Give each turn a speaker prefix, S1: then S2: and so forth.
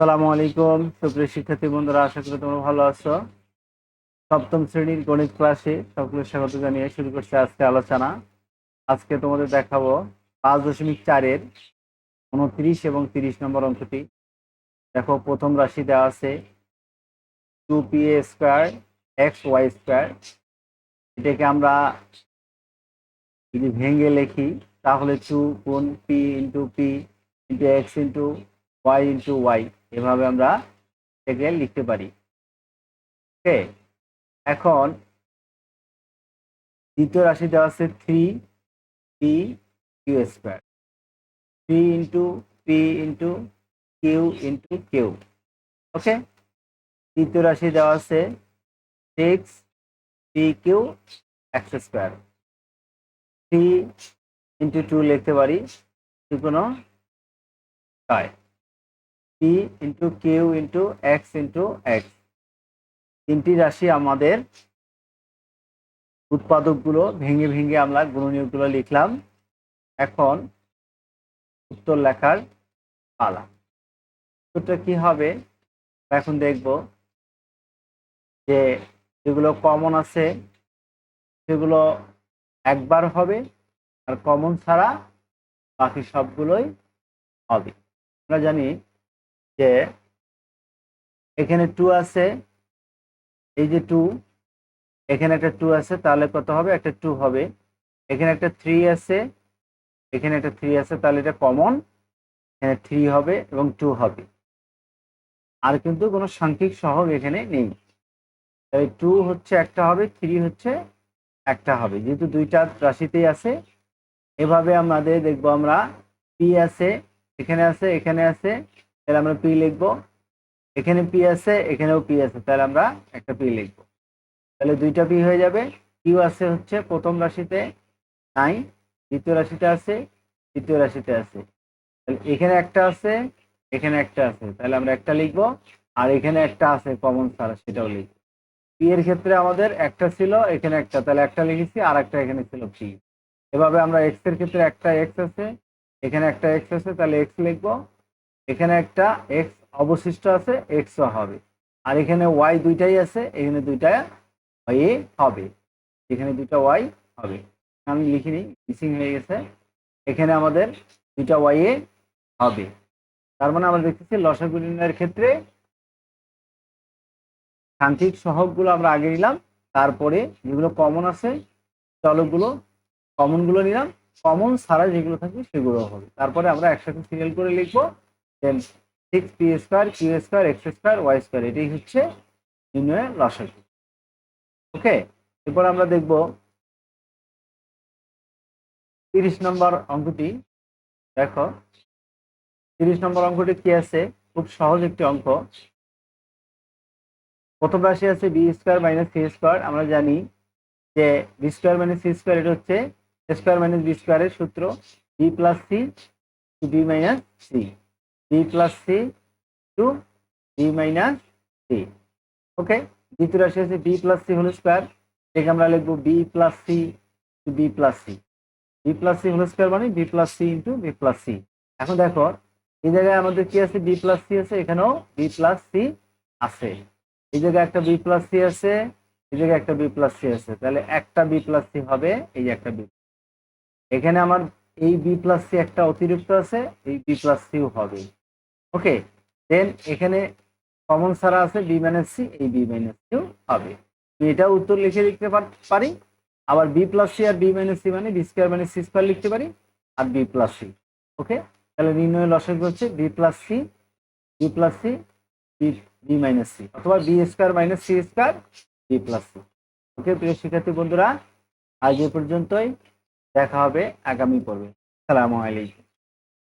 S1: সালামু আলাইকুম। সুপ্রিয় শিক্ষার্থী বন্ধুরা, আশা করি তোমরা ভালো আছো। সপ্তম শ্রেণির গণিত ক্লাসে সকলের স্বাগত জানিয়ে শুরু করছে আজকে আলোচনা। আজকে তোমাদের দেখাবো পাঁচ দশমিক চারের উনত্রিশ এবং তিরিশ নম্বর অঙ্কটি দেখো, প্রথম রাশি দেওয়া আছে two P A square X Y square. এটাকে আমরা যদি ভেঙে লিখি, তাহলে টু গুণ P into P into X into Y into Y. এভাবে আমরা এটাকে লিখতে পারি। ওকে? এখন দ্বিতীয় রাশি দেওয়া আছে three P Q square three into P into Q into Q okay? তৃতীয় রাশি দেওয়া আছে six P Q X square three into two লিখতে পারি কোনো ছয়। P into Q into X into X তিনটি রাশি আমাদের উৎপাদকগুলো ভেঙে ভেঙে আমরা গুণনীয়কগুলো লিখলাম। এখন উত্তর লেখার পালা। উত্তরটা কি হবে? এখন দেখব যে যেগুলো কমন আছে, সেগুলো একবার হবে আর কমন ছাড়া বাকি সবগুলোই হবে। আমরা জানি যে এখানে টু আছে, এই যে টু এখানে একটা টু আছে, তাহলে কত হবে? একটা টু হবে। এখানে একটা থ্রি আছে, এখানে একটা থ্রি আছে, তাহলে এটা কমন এখানে থ্রি হবে এবং টু হবে। আর কিন্তু কোনো সাংখ্যিক সহগ এখানে নেই। তাই টু হচ্ছে একটা হবে থ্রি হচ্ছে একটা হবে। যেহেতু দুইটা রাশিতেই আছে, এভাবে আমাদের দেখব আমরা পি আছে, এখানে আছে এখানে আছে তাহলে আমরা পি লিখব। এখানে পি আছে, এখানেও পি আছে, তাহলে আমরা একটা পি লিখব। তাহলে দুইটা পি হয়ে যাবে। কিউ আছে হচ্ছে প্রথম রাশিতে নাই দ্বিতীয় রাশিতে আছে, তৃতীয় রাশিতে আছে। তাহলে এখানে একটা আছে, এখানে একটা আছে। তাহলে আমরা একটা লিখব, আর এখানে একটা আছে কমন ছাড়া সেটাও লিখব। পি এর ক্ষেত্রে আমাদের একটা ছিল, এখানে একটা। তাহলে একটা লিখেছি, আর একটা এখানে ছিল পি এভাবে আমরা এক্সের ক্ষেত্রে একটা এক্স আছে, এখানে একটা এক্স আছে, তাহলে এক্স লিখব। এখানে একটা এক্স অবশিষ্ট আছে এক্সও হবে। আর এখানে ওয়াই দুইটাই আছে, এখানে দুইটা ওয়াই হবে। এখানে দুইটা ওয়াই হবে। আমি লিখিনি, মিসিং হয়ে গেছে। এখানে আমাদের দুইটা ওয়াই এ হবে। তার মানে আমরা দেখতেছি লসাগু নির্ণয়ের ক্ষেত্রে সাংখ্যিক সহগগুলো আমরা আগে নিলাম, তারপরে যেগুলো কমন আছে, চলকগুলো কমনগুলো নিলাম। কমন ছাড়া যেগুলো থাকবে সেগুলো হবে। তারপরে আমরা একসাথে সিরিয়াল করে লিখব। Then six P square Q square X square Y square এটাই হচ্ছে নির্ণয়ের লসাগু ওকে এরপর আমরা দেখব তিরিশ নম্বর অঙ্কটি। দেখো, তিরিশ নম্বর অঙ্কটি কি আছে? খুব সহজ একটি অঙ্ক। প্রথম রাশি আছে B square minus C square আমরা জানি যে B square minus C square এটা হচ্ছে স্কোয়ার মাইনাস বি স্কোয়ারের সূত্র। B plus C B minus C B plus C to B minus C okay দ্বিতীয় রাশি আছে B plus C whole square এটাকে আমরা লিখব B plus C to B plus C B plus C whole square মানে B plus C into B plus C এখন দেখো এই জায়গায় আমাদের কি আছে বি প্লাস সি আছে এখানেও বি প্লাস সি আছে এই জায়গায় একটা বি প্লাস সি আছে এই জায়গায় একটা বি প্লাস সি আছে তাহলে একটা বি প্লাস সি হবে এই একটা বি এখানে আমার এই বি প্লাস সি একটা অতিরিক্ত আছে এই বি প্লাস সিও হবে ওকে দেন এখানে কমন ছাড়া আছে বি মাইনাস সি এই বি মাইনাস সিও হবে। এটা উত্তর লিখে লিখতে পার- আবার বি প্লাস সি আর বি মাইনাস সি মানে B square minus C square লিখতে পারি, আর বি প্লাস সি ওকে তাহলে নির্ণয় লসাগু হচ্ছে B plus C B plus C B B minus C অথবা B square minus C square B plus C okay প্রিয় শিক্ষার্থী বন্ধুরা, আজ এ পর্যন্তই। দেখা হবে আগামী পর্বে। সালামু আলাইকুম।